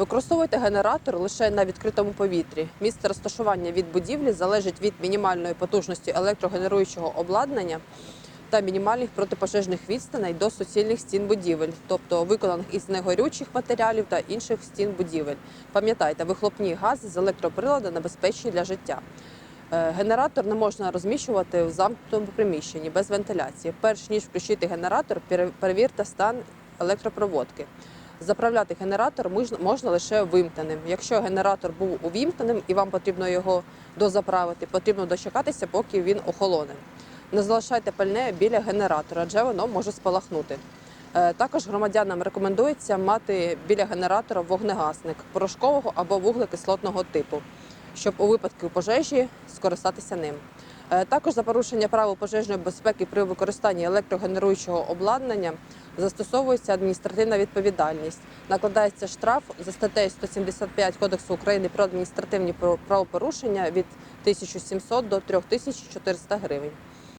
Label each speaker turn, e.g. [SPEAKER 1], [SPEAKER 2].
[SPEAKER 1] Використовуйте генератор лише на відкритому повітрі. Місце розташування від будівлі залежить від мінімальної потужності електрогенеруючого обладнання та мінімальних протипожежних відстаней до суцільних стін будівель, тобто виконаних із негорючих матеріалів та інших стін будівель. Пам'ятайте, вихлопні гази з електроприладу небезпечні для життя. Е, Генератор не можна розміщувати в замкнутому приміщенні без вентиляції. Перш ніж включити генератор, перевірте стан електропроводки. Заправляти генератор можна- лише вимкненим. Якщо генератор був увімкненим і вам потрібно його дозаправити, потрібно дочекатися, поки він охолоне. Не залишайте пальне біля генератора, адже воно може спалахнути. Е, Також громадянам рекомендується мати біля генератора вогнегасник порошкового або вуглекислотного типу, щоб у випадку пожежі скористатися ним. Е, Також за порушення правил пожежної безпеки при використанні електрогенеруючого обладнання застосовується адміністративна відповідальність. Накладається штраф за статтею 175 Кодексу України про адміністративні правопорушення від 1700 до 3400 гривень.